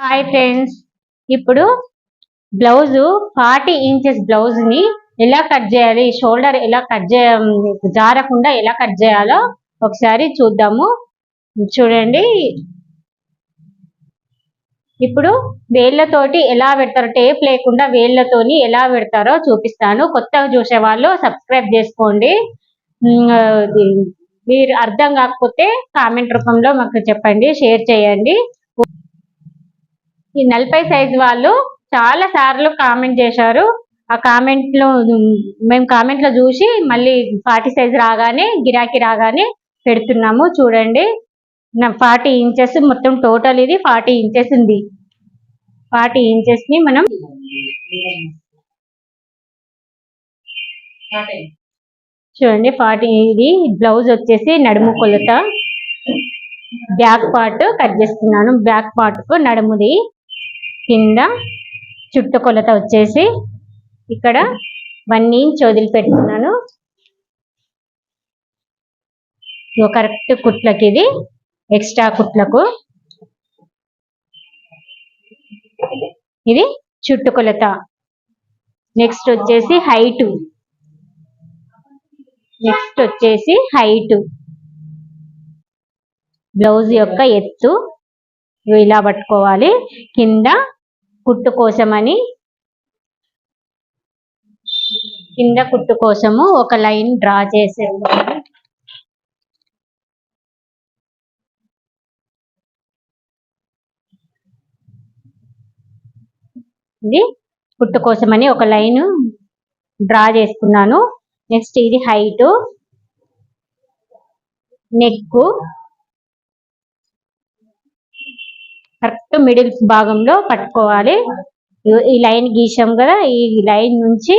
Hi friends ఇప్పుడు blouse forty inches బ్లౌజ్ని ఎలా కట్ చేయాలి? షోల్డర్ ఎలా కట్ చేయ జారకుండా ఎలా కట్ చేయాలో ఒకసారి చూద్దాము. చూడండి. ఇప్పుడు వేళ్ళతోటి ఎలా పెడతారో టేప్ లేకుండా వేళ్ళతోని ఎలా పెడతారో చూపిస్తాను. కొత్తగా చూసే వాళ్ళు సబ్స్క్రైబ్ చేసుకోండి. మీరు అర్థం కాకపోతే కామెంట్ రూపంలో మాకు చెప్పండి షేర్ చేయండి. ఈ నలభై సైజ్ వాళ్ళు చాలా సార్లు కామెంట్ చేశారు. ఆ కామెంట్లో మేము కామెంట్లో చూసి మళ్ళీ ఫార్టీ సైజ్ రాగానే గిరాకీ రాగానే పెడుతున్నాము. చూడండి. ఫార్టీ ఇంచెస్ మొత్తం టోటల్ ఇది ఫార్టీ ఇంచెస్ ఉంది. ఫార్టీ ఇంచెస్ని మనం చూడండి ఫార్టీ ఇది బ్లౌజ్ వచ్చేసి నడుము కొలత. బ్యాక్ పార్ట్ కట్ చేస్తున్నాను. బ్యాక్ పార్ట్కు నడుముది. కింద చుట్టు కొలత వచ్చేసి ఇక్కడ వన్ ఇంచ్ వదిలిపెడుతున్నాను కరెక్ట్ కుట్లకి ఇది ఎక్స్ట్రా కుట్లకు. ఇది చుట్టు కొలత. నెక్స్ట్ వచ్చేసి హైట్ నెక్స్ట్ వచ్చేసి హైట్ బ్లౌజ్ యొక్క ఎత్తు. ఇలా పట్టుకోవాలి. కింద కుట్టు కోసమని కింద కుట్టు కోసము ఒక లైన్ డ్రా చేసేసుకోవాలి ఇది కుట్టు కోసమని ఒక లైన్ డ్రా చేసుకున్నాను. నెక్స్ట్ ఇది హైట్ నెక్కు కరెక్ట్ మిడిల్ భాగంలో పట్టుకోవాలి. ఈ లైన్ గీసాం కదా ఈ లైన్ నుంచి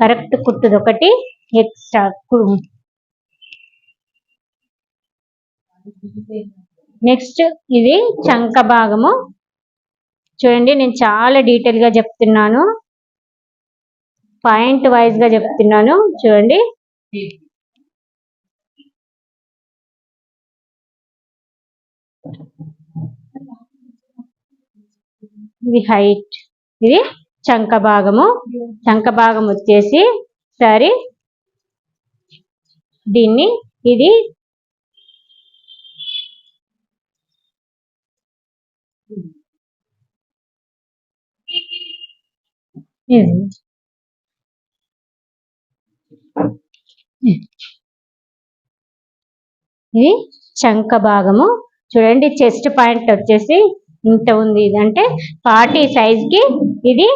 కరెక్ట్ కుట్టుది ఒకటి ఎక్స్ట్రా నెక్స్ట్ ఇది చంక భాగము. చూడండి నేను చాలా డీటెయిల్గా చెప్తున్నాను. పాయింట్ వైజ్గా చెప్తున్నాను. చూడండి. ఇది హైట్ ఇది చంక భాగము. చంక భాగం వచ్చేసి సరి. దీన్ని ఇది. ఇది చంక భాగము. చూడండి చెస్ట్ పాయింట్ వచ్చేసి ఇంత ఉంది. ఇది అంటే ఫార్టీ సైజ్కి ఇది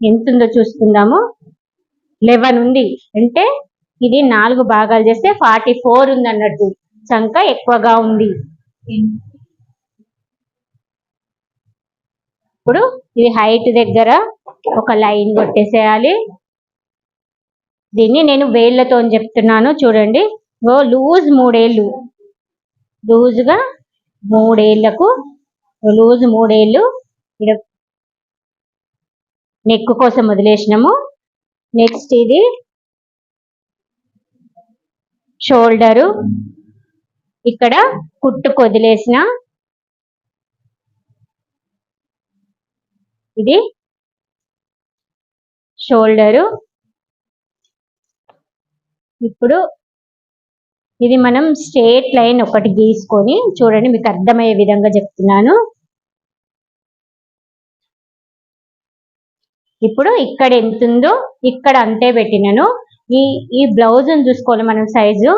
ఎంత ఉందో చూసుకుందాము. లెవెన్ ఉంది. అంటే ఇది నాలుగు భాగాలు చేస్తే ఫార్టీ ఫోర్ ఉంది అన్నట్టు. చంక ఎక్కువగా ఉంది. ఇప్పుడు ఇది హైట్ దగ్గర ఒక లైన్ కొట్టేసేయాలి. దీన్ని నేను వేళ్ళతో చెప్తున్నాను చూడండి. ఓ లూజ్ మూడేళ్ళు. లూజ్గా మూడేళ్ళకు లూజ్ మూడేళ్ళు ఇక్కడ నెక్ కోసం వదిలేసినాము. నెక్స్ట్ ఇది షోల్డరు. ఇక్కడ కుట్టుకు వదిలేసిన ఇది షోల్డరు. ఇప్పుడు ఇది మనం స్ట్రేట్ లైన్ ఒకటి గీసుకొని చూడండి మీకు అర్థమయ్యే విధంగా చెప్తున్నాను. ఇప్పుడు ఇక్కడ ఎంత ఉందో ఇక్కడ అంతే పెట్టినాను. ఈ ఈ బ్లౌజ్ చూసుకోవాలి మనం సైజు.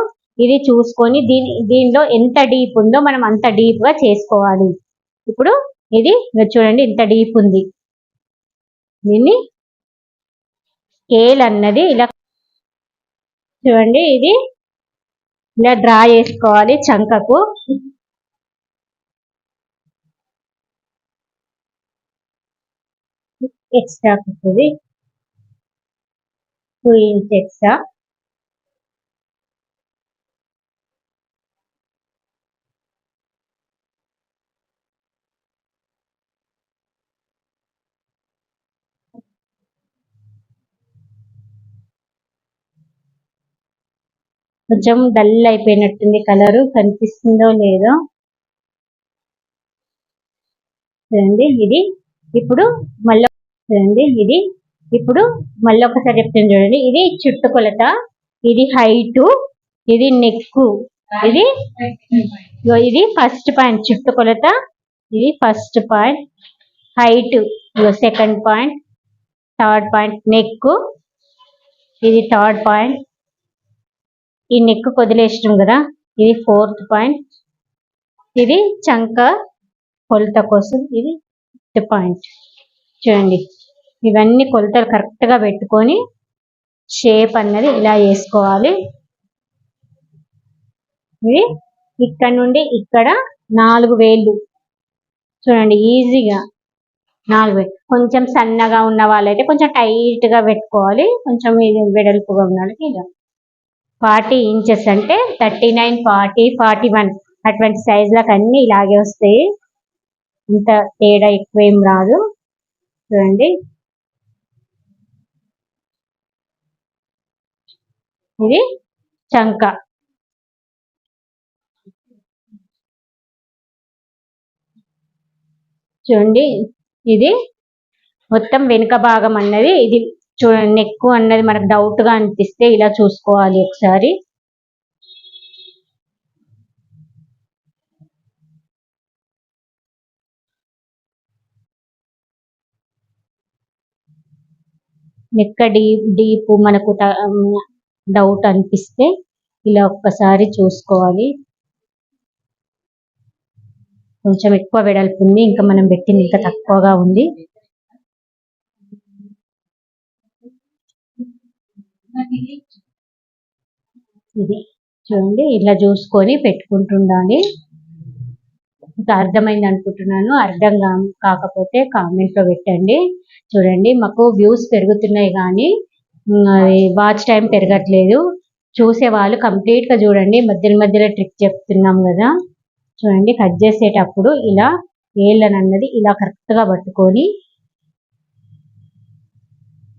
ఇది చూసుకొని దీని దీనిలో ఎంత డీప్ ఉందో మనం అంత డీప్గా చేసుకోవాలి. ఇప్పుడు ఇది చూడండి ఇంత డీప్ ఉంది. దీన్ని స్కేల్ అన్నది ఇలా చూడండి ఇది ఇలా డ్రా చేసుకోవాలి చంకకు. ఎక్స్ట్రా కుట్టుది. Two inch extra. కొంచెం డల్ అయిపోయినట్టుంది కలరు కనిపిస్తుందో లేదో. చూడండి ఇది ఇప్పుడు మళ్ళీ చూడండి ఇది ఇప్పుడు మళ్ళీ ఒకసారి చెప్తాను చూడండి. ఇది చుట్టుకొలత ఇది హైట్ ఇది నెక్ ఇది ఇది ఫస్ట్ పాయింట్ చుట్టుకొలత ఇది ఫస్ట్ పాయింట్ హైట్ ఇగో second point third point neck ఇది థర్డ్ పాయింట్ ఈ నెక్ కొదిలేసినాం కదా ఇది ఫోర్త్ పాయింట్ ఇది చంక కొలత కోసం ఇది ఫిఫ్త్ పాయింట్ చూడండి ఇవన్నీ కొలతలు కరెక్ట్గా పెట్టుకొని షేప్ అన్నది ఇలా వేసుకోవాలి. ఇది ఇక్కడ నుండి ఇక్కడ నాలుగు వేళ్ళు చూడండి ఈజీగా నాలుగు వేలు. కొంచెం సన్నగా ఉన్న వాళ్ళైతే కొంచెం టైట్గా పెట్టుకోవాలి. కొంచెం ఇది వెడల్పుగా ఉన్న వాళ్ళకి ఇలా. ఫార్టీ ఇంచెస్ అంటే thirty nine forty forty one అటువంటి సైజులకు అన్ని ఇలాగే వస్తాయి. ఇంత తేడా ఎక్కువ ఏం రాదు. చూడండి. ఇది చంక. చూడండి. ఇది మొత్తం వెనుక భాగం అన్నది ఇది చూడండి నెక్ అన్నది మనకు డౌట్గా అనిపిస్తే ఇలా చూసుకోవాలి ఒకసారి. నెక్క డీప్ డీప్ మనకు డౌట్ అనిపిస్తే ఇలా ఒక్కసారి చూసుకోవాలి. కొంచెం ఎక్కువ వెడల్పు ఉంది ఇంకా మనం పెట్టింది ఇంకా తక్కువగా ఉంది. ఇది చూడండి ఇలా చూసుకొని పెట్టుకుంటుండాలి. ఇంకా అర్థమైంది అనుకుంటున్నాను. అర్థం కా- కాకపోతే కామెంట్లో పెట్టండి. చూడండి మాకు వ్యూస్ పెరుగుతున్నాయి కానీ వాచ్ టైం పెరగట్లేదు. చూసే వాళ్ళు కంప్లీట్గా చూడండి. మధ్యలో మధ్యలో ట్రిక్ చెప్తున్నాం కదా. చూడండి కట్ చేసేటప్పుడు ఇలా ఏళ్ళని అన్నది ఇలా కరెక్ట్గా పట్టుకొని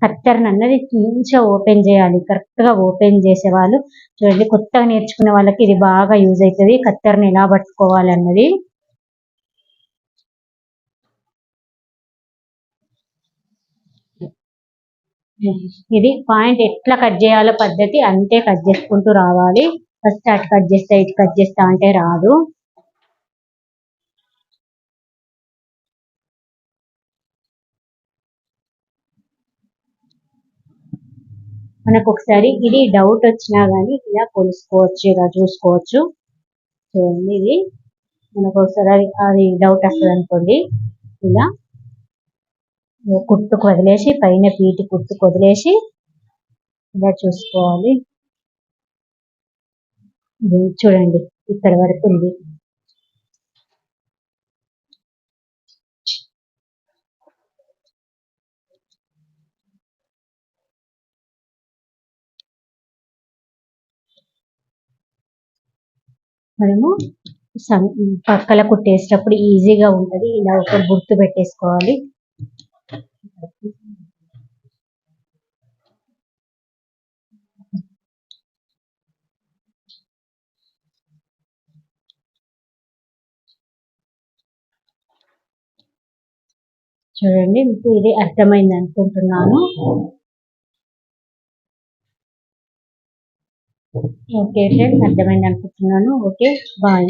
కత్తర్ని అన్నది మంచిగా ఓపెన్ చేయాలి. కరెక్ట్గా ఓపెన్ చేసే వాళ్ళు చూడండి కొత్తగా నేర్చుకునే వాళ్ళకి ఇది బాగా యూజ్ అవుతుంది. కత్తెరని ఎలా పట్టుకోవాలి అన్నది. ఇది పాయింట్ ఎట్లా కట్ చేయాలో పద్ధతి అంతే కట్ చేసుకుంటూ రావాలి. ఫస్ట్ అటు కట్ చేస్తా ఇటు కట్ చేస్తా అంటే రాదు. మనకు ఒకసారి ఇది డౌట్ వచ్చినా కానీ ఇలా కొలుసుకోవచ్చు ఇలా చూసుకోవచ్చు. చూడండి ఇది మనకు ఒకసారి అది- డౌట్ వస్తుంది అనుకోండి. ఇలా కుట్టుకు వదిలేసి పైన పీటి కుట్టుకు వదిలేసి ఇలా చూసుకోవాలి. చూడండి ఇక్కడ వరకు ఉంది. మనము సం- పక్కల కుట్టేసేటప్పుడు ఈజీగా ఉంటుంది. ఇలా ఒక గుర్తు పెట్టేసుకోవాలి. చూడండి మీకు ఇది అర్థమైంది అనుకుంటున్నాను. ఓకే ఫ్రెండ్స్ అర్థమైంది అనుకుంటున్నాను. Okay bye